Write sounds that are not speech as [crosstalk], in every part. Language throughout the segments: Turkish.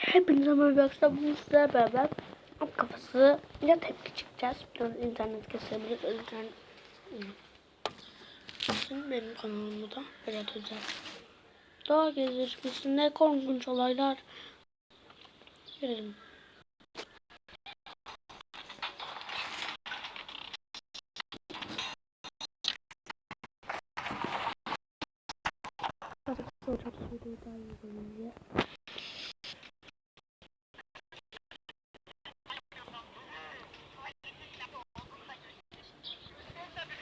Hepinize merhaba arkadaşlar. Sizlerle beraber at kafası ile tepki çıkacağız. Biraz internet kesebilir. O yüzden Şimdi benim kanalımda da Berat Özel. Doğa gezişmesinde korkunç olaylar görelim. Soracak soruyu daha iyi görünce.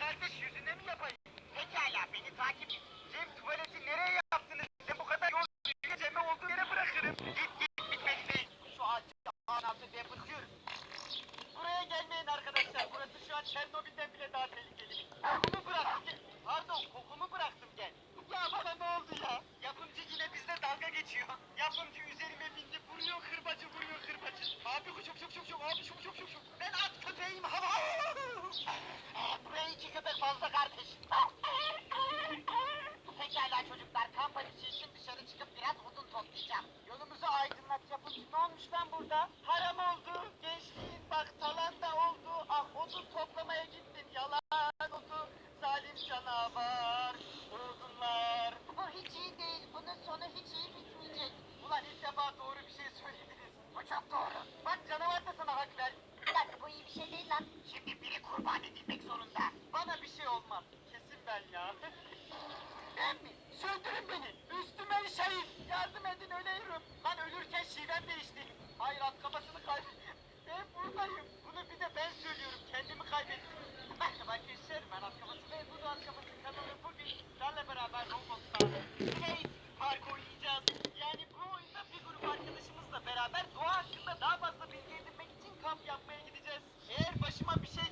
Kardeş yüzüne mi yapayım? Pekala beni takip et. Cem tuvaleti nereye yaptınız? Ben bu kadar yol yürüyünce Cem'i olduğu yere bırakırım. Git git bitmedi değil. Şu ağacı ağın altı diye bırakıyorum. Buraya gelmeyin arkadaşlar. Burası şu an Çernobil'den bile daha tehlikeli. Kokumu bıraktım gel. Pardon kokumu bıraktım gel. Ya bana ne oldu ya? Yapımcı yine bizle dalga geçiyor. Yapımcı üzerime bindi. Vuruyor kırbacı vuruyor kırbacı. Abi çok çok çok çok abi çok çok çok çok. Ben at köpeğim hava. Buraya iki köpek fazla kardeş. Pekala çocuklar kamp ateşi için dışarı çıkıp biraz toplayacağım. Yolumuzu aydınlat yapın. Ne olmuş lan burada? Haram oldu. Gençliğin bak talanda oldu. Ah odun toplamaya gittim. Yalan oldu. Zalim canavar. Odunlar. Bu hiç iyi değil. Bunun sonu hiç iyi bitmeyecek. Ulan ilk defa doğru bir şey söylediniz. Bu çok doğru. Bak canavar da sana hak ver. Bir dakika bu iyi bir şey değil lan. Şimdi biri kurban edilmek zorunda. Bana bir şey olmaz. Kesin ben ya. [laughs] Ben mi? Söndürün beni. Üstüme şehit. Yardım edin ölüyorum. Lan ölürken şivem değişti. Hayır at kafasını kaybettim. Ben buradayım. Bunu bir de ben söylüyorum. Kendimi kaybettim. Merhaba arkadaşlar. Ben at kafası ve bu da at kafası kanalı. Bugün sizlerle beraber Roblox'ta Skate Park oynayacağız. Yani bu oyunda bir grup arkadaşımızla beraber doğa hakkında daha fazla bilgi edinmek için kamp yapmaya gideceğiz. Eğer başıma bir şey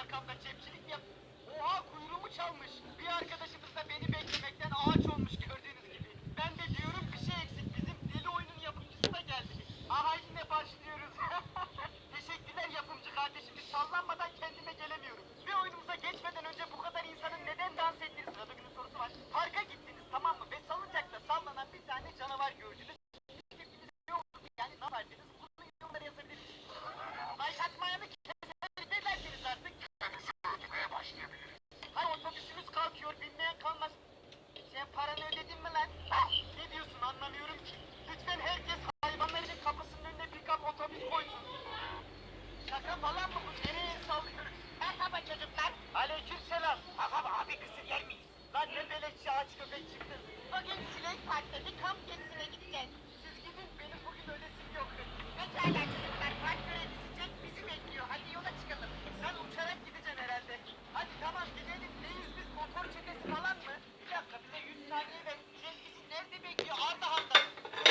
arkamda cepçilik mi yap? Oha kuyruğumu çalmış. Bir arkadaşımız da beni beklemekten ağaç olmuş gördüğünüz gibi. Ben de diyorum bir şey eksik. Bizim deli oyunun yapımcısı da geldi. Aha yine başlıyoruz. [laughs] Teşekkürler yapımcı kardeşim. Biz sallanmadan kendime gelemiyorum. Bir oyunumuza geçmeden önce bu kadar insanın neden dans ettiğini sırada günün sorusu var. Parka gittiniz tamam mı? Ve salıncakta sallanan bir tane canavar gördünüz. Tepkiniz ne oldu? Yani ne yapardınız? Bunu yorumlara yazabilirsiniz. Başlatmayanı ne dersiniz artık? Hani otobüsümüz kalkıyor, binmeyen kalmaz. Sen paranı ödedin mi lan? Ne diyorsun anlamıyorum ki. Lütfen herkes hayvanların kapısının önüne pick-up otobüs koysun. Şaka falan mı bu? Nereye sallıyoruz? Merhaba çocuklar. Aleyküm selam. Tamam abi kısır yer miyiz? Lan ne beleşçi ağaç köpek çıktı. Bugün Snake Park'ta bir kamp gezisine gideceğiz. Siz gidin benim bugün ölesim yok. Pekala çocuklar park görevlisi Jack bizi bekliyor. Hadi yola çıkalım. Sen uçarak gideceksin herhalde. Hadi tamam gidelim. Neyiz biz motor çetesi falan mı? Bir dakika bize 100 saniye ver. Jack bizi nerede bekliyor? Ardahan'da.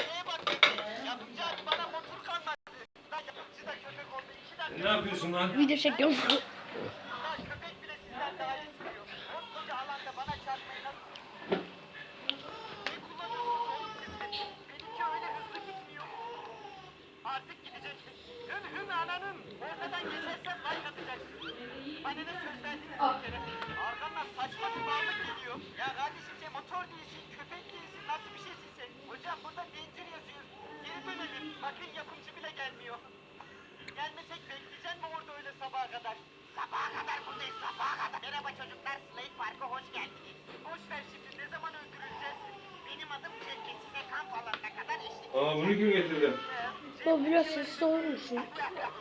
Neye bak bekle. Yapımcı abi bana motor kalmadı. Lan yapımcı da köpek oldu. İki dakika. Ne yapıyorsun lan? Video çekiyorum. Lan köpek bile sizden daha iyi sürüyor. Koskoca alanda bana çarpmayı nasıl... Ne kullanıyorsunuz oğlum siz? Benimki öyle hızlı gitmiyor. Artık gidecek. Hın hın ananın. Ortadan geçersen like atacaksın. Bana ne söz verdiniz bir kere? Arkamdan saçma bir varlık geliyor. Ya kardeşim sen motor değilsin, köpek değilsin. Nasıl bir şeysin sen? Hocam burada danger yazıyor. Geri dönelim. Bakın yapımcı bile gelmiyor. Gelmesek bekleyecek mi orada öyle sabaha kadar? Sabaha kadar buradayız sabaha kadar. Merhaba çocuklar Slate Park'a hoş geldiniz. Boş ver şimdi ne zaman öldürüleceğiz? Benim adım Cemke size kamp alanına kadar eşlik Aa bunu kim getirdi? O biraz sessiz olur musun?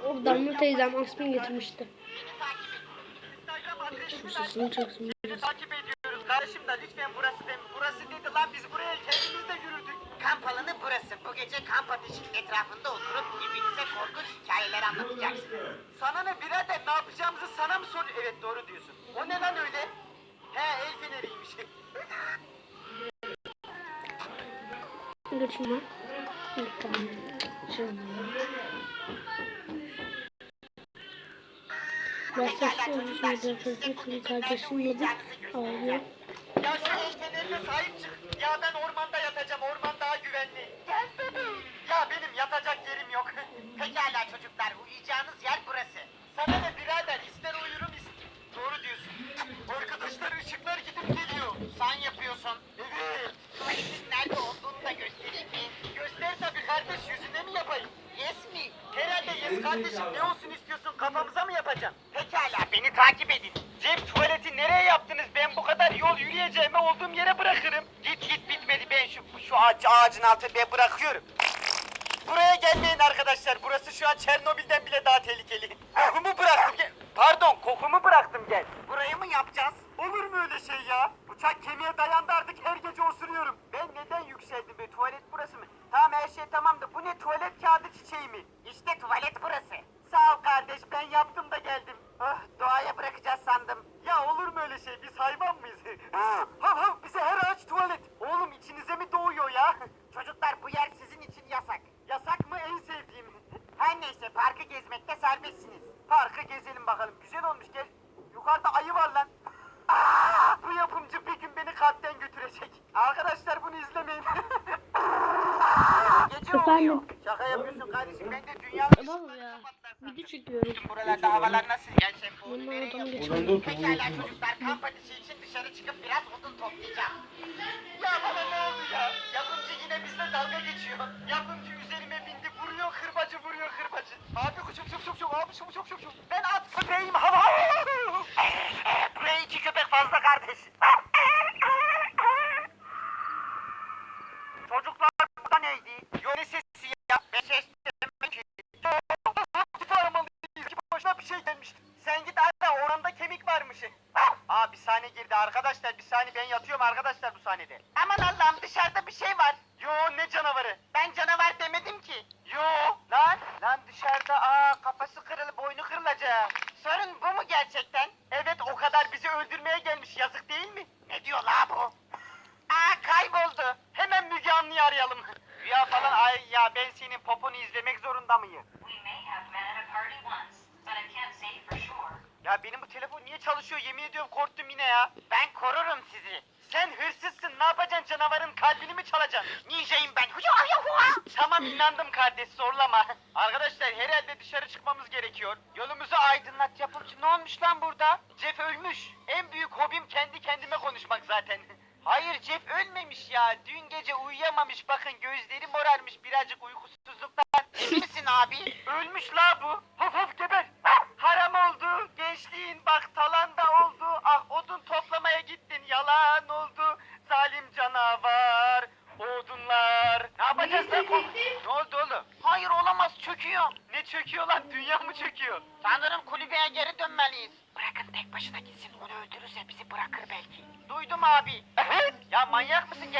Oradan mı teyzem Asmin getirmişti. Beni takip edin. Instagram adresimi Sesini çeksin. Takip ediyoruz. Kardeşim da lütfen burası değil. Burası dedi lan biz buraya kendimiz de yürüdük. Kamp alanı burası. Bu gece kamp ateşinin etrafında oturup birbirinize korkunç hikayeler anlatacaksınız. Sana ne birader ne yapacağımızı sana mı soruyor? Evet doğru diyorsun. O ne lan öyle? He el feneriymiş. Geçme. Tamam. Şimdi. Ben. Çocuk kardeşim dedi. Ağlıyor. Ya şu el fenerine sahip çık. Ya ben ormanda yatacağım. Güvenli. Gel bebeğim. Ya benim yatacak yerim yok. [laughs] Pekala çocuklar. Uyuyacağınız yer burası. Sana ne birader? İster uyurum ister... Doğru diyorsun. Arkadaşlar ışıklar gidip geliyor. Sen yapıyorsun. Bekleyeceğimi olduğum yere bırakırım. Git git bitmedi ben şu şu altına ben bırakıyorum. Buraya gelmeyin arkadaşlar. Burası şu an Çernobil'den bile daha tehlikeli. Kokumu bıraktım gel. Pardon kokumu bıraktım gel. Burayı mı yapacağız? Olur mu öyle şey ya? Bıçak kemiğe dayandı artık her gece osuruyorum. Ben neden yükseldim be? Tuvalet burası mı? Tamam her şey tamam da bu ne tuvalet kağıdı çiçeği mi? İşte tuvalet burası. Sağ ol kardeş ben yaptım da geldim. Ah doğaya bırakacağız sandım. Ya olur mu öyle şey? Biz hayvan mıyız? [laughs] hav hav bize her ağaç tuvalet. Oğlum içinize mi doğuyor ya? Çocuklar bu yer sizin için yasak. Yasak mı en sevdiğim. Her neyse parkı gezmekte serbestsiniz. Parkı gezelim bakalım. Güzel olmuş gel. Yukarıda ayı var lan. Aa, bu yapımcı bir gün beni kalpten götürecek. Arkadaşlar bunu izlemeyin. Gece oluyor. Efendim? Şaka yapıyorsun kardeşim. Ben de dünyanın Tamam ya. ışıklarını çekiyoruz. Bizim buralarda havalar nasıl? Gel sen bu Bunlar nereye yapıyorsun? Pekala çocuklar kamp ateşi için dışarı çıkıp biraz odun toplayacağım. Ya bana ne oldu ya? Yapımcı yine bizle dalga geçiyor. Yapımcı üzerime bindi vuruyor kırbacı vuruyor kırbacı. Abi şup şup şup şup abi şup şup şup şup. Ben at köpeğim hava. Buraya iki köpek fazla kardeş. Çocuklar bu da neydi? Yöne sesi ay ya ben senin poponu izlemek zorunda mıyım? Ya benim bu telefon niye çalışıyor yemin ediyorum korktum yine ya. Ben korurum sizi. Sen hırsızsın ne yapacaksın canavarın kalbini mi çalacaksın? Ninjayım ben. Huya huya. Tamam inandım kardeş zorlama. Arkadaşlar herhalde dışarı çıkmamız gerekiyor. Yolumuzu aydınlat yapımcı ne olmuş lan burada? Jeff ölmüş. En büyük hobim kendi kendime konuşmak zaten. [laughs] Hayır Jeff ölmemiş ya. Dün gece uyuyamamış bakın gözleri morarmış birazcık uykusuzluktan. [laughs] Emin misin abi? Ölmüş la bu. Hop hop geber. Haram oldu. Gençliğin bak talanda oldu. Ah odun toplamaya gittin. Yalan oldu. Zalim canavar. Odunlar. Ne yapacağız lan? ne oldu oğlum? Hayır olamaz çöküyor. Ne çöküyor lan? Dünya mı çöküyor? Sanırım kulübeye geri dönmeliyiz. Bırakın tek başına gitsin. Onu öldürürse bizi bırakır belki. Duydum abi.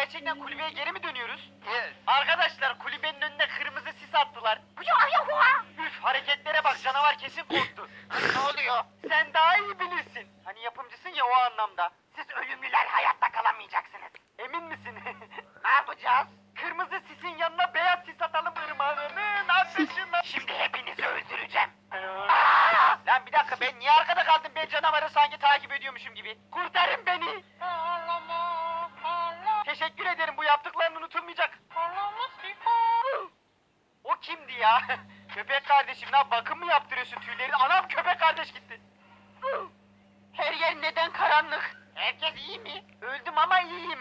Gerçekten kulübeye geri mi dönüyoruz? Evet. Arkadaşlar kulübenin kardeşim lan bakım mı yaptırıyorsun tüyleri? Anam köpek kardeş gitti. Her yer neden karanlık? Herkes iyi mi? Öldüm ama iyiyim.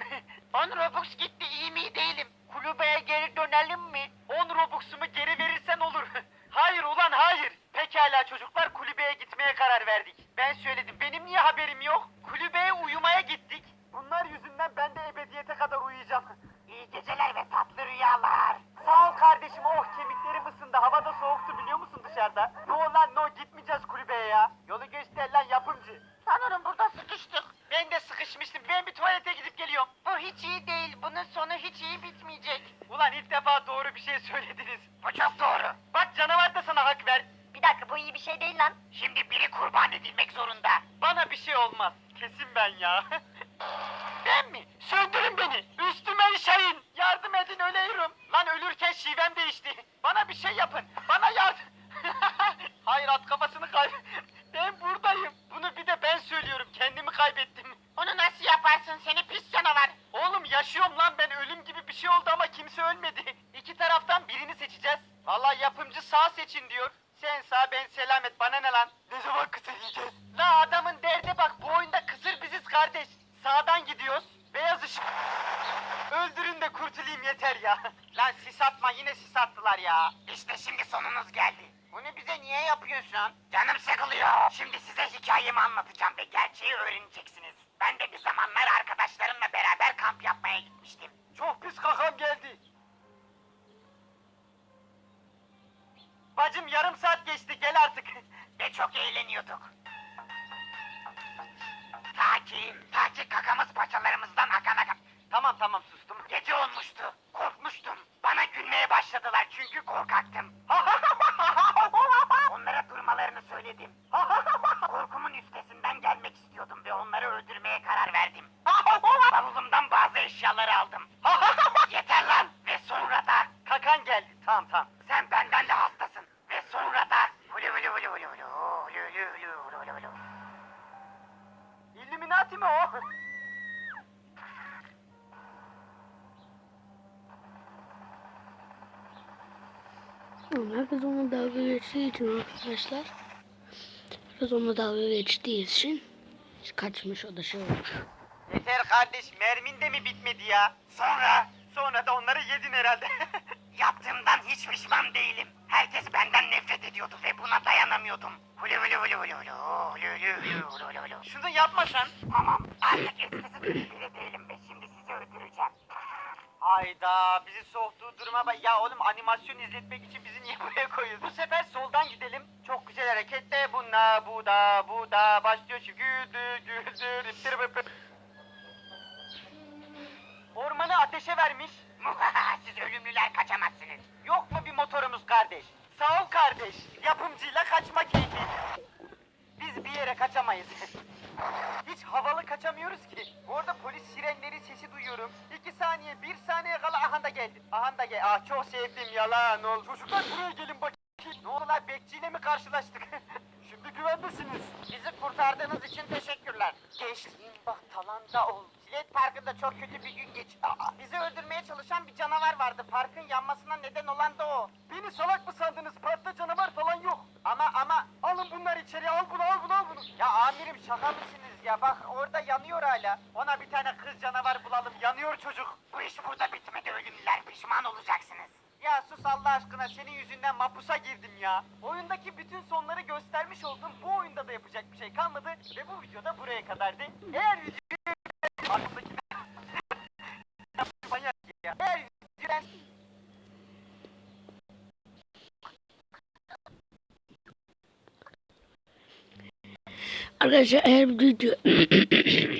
10 Robux gitti iyi mi değilim. Kulübeye geri dönelim mi? 10 Robux'umu geri verirsen olur. hayır ulan hayır. Pekala çocuklar kulübeye gitmeye karar verdik. Ben söyledim benim niye haberim yok? Kulübeye uyumaya gittik. Bunlar yüzünden ben de ebediyete kadar uyuyacağım. İyi geceler ve tatlı rüyalar. Sağ ol kardeşim oh kemiklerim ısındı. Hava da soğuktu biliyor musun dışarıda? No lan no gitmeyeceğiz kulübeye ya. Yolu göster lan yapımcı. Sanırım burada sıkıştık. Ben de sıkışmıştım. Ben bir tuvalete gidip geliyorum. Bu hiç iyi değil. Bunun sonu hiç iyi bitmeyecek. Ulan ilk defa doğru bir şey söylediniz. Bu çok doğru. Bak canavar da sana hak ver. Bir dakika bu iyi bir şey değil lan. Şimdi biri kurban edilmek zorunda. Bana bir şey olmaz. Kesin ben ya. Ben mi? Söndürün beni. Üstüme işeyin. Yardım edin ölüyorum. Lan ölürken şivem değişti. Bana bir şey yapın. Bana yardım. [laughs] Hayır at kafasını kayb... Ben buradayım. Bunu bir de ben söylüyorum. Kendimi kaybettim. Onu nasıl yaparsın seni pis canavar? Oğlum yaşıyorum lan ben ölüm gibi bir şey oldu ama kimse ölmedi. İki taraftan birini seçeceğiz. Vallahi yapımcı sağ seçin diyor. Sen sağ ben selamet bana ne lan? öleyim yeter ya. [laughs] Lan sis atma yine sis attılar ya. İşte şimdi sonunuz geldi. Bunu bize niye yapıyorsun? Canım sıkılıyor. Şimdi size hikayemi anlatacağım ve gerçeği öğreneceksiniz. Ben de bir zamanlar arkadaşlarımla beraber kamp yapmaya gitmiştim. Çok pis kakam geldi. Bacım yarım saat geçti gel artık. [laughs] Ve çok eğleniyorduk. İçin arkadaşlar. Herkes onunla dalga geçtiği için kaçmış o da şey olmuş. Yeter kardeş mermin de mi bitmedi ya? Sonra? Sonra da onları yedin herhalde. [laughs] Yaptığımdan hiç pişman değilim. Herkes benden nefret ediyordu ve buna dayanamıyordum. Hulu hulu hulu hulu hulu hulu hulu hulu hulu. Şunu yapmasan. Tamam artık eskisi gibi biri değilim ve şimdi sizi öldüreceğim. Hayda bizi soğuttuğu duruma bak. Ya oğlum animasyon izletmek için bizi niye [laughs] buraya koyuyorsun? Bu sefer soldan gidelim. Çok güzel harekette bunla bu da bu da başlıyor şu güldür güldür iptir. Ormanı ateşe vermiş. [laughs] Siz ölümlüler kaçamazsınız. Yok mu bir motorumuz kardeş? Sağ ol kardeş. Yapımcıyla kaçma keyfi. Biz bir yere kaçamayız. [laughs] Kaçamıyoruz ki. Bu arada polis sirenleri sesi duyuyorum. İki saniye, bir saniye kala aha da geldi. Aha da gel. Ah çok sevdim yalan ol. Çocuklar buraya gelin bakayım. Ne oldu lan bekçiyle mi karşılaştık? [laughs] Şimdi güvendesiniz. Bizi kurtardığınız için teşekkürler. Gençliğin bak talanda ol. Silet Parkı'nda çok kötü bir gün geç. Bizi öldürmeye çalışan bir canavar vardı. Parkın yanmasına neden olan da o. Beni salak mı sandınız? Parkta canavar falan yok. Ama ama alın bunları içeri al bunu al bunu al bunu. Ya amirim şaka mısınız ya? Bak orada yanıyor hala. Ona bir tane kız canavar bulalım. Yanıyor çocuk. Bu iş burada bitmedi ölümlüler. Pişman olacaksınız. Ya sus Allah aşkına senin yüzünden mapusa girdim ya. Oyundaki bütün sonları göstermiş oldum. Bu oyunda da yapacak bir şey kalmadı. Ve bu videoda buraya kadardı. Eğer video... Aklımdaki... Manyak ya. Arkadaşlar bir video...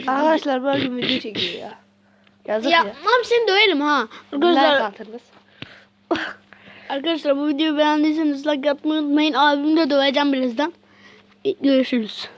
Arkadaşlar böyle bir video çekiyor ya. Yazık ya ya. abi seni döverim ha. Arkadaşlar, [laughs] arkadaşlar bu videoyu beğendiyseniz like atmayı unutmayın. Abimi de döveceğim birazdan. Görüşürüz.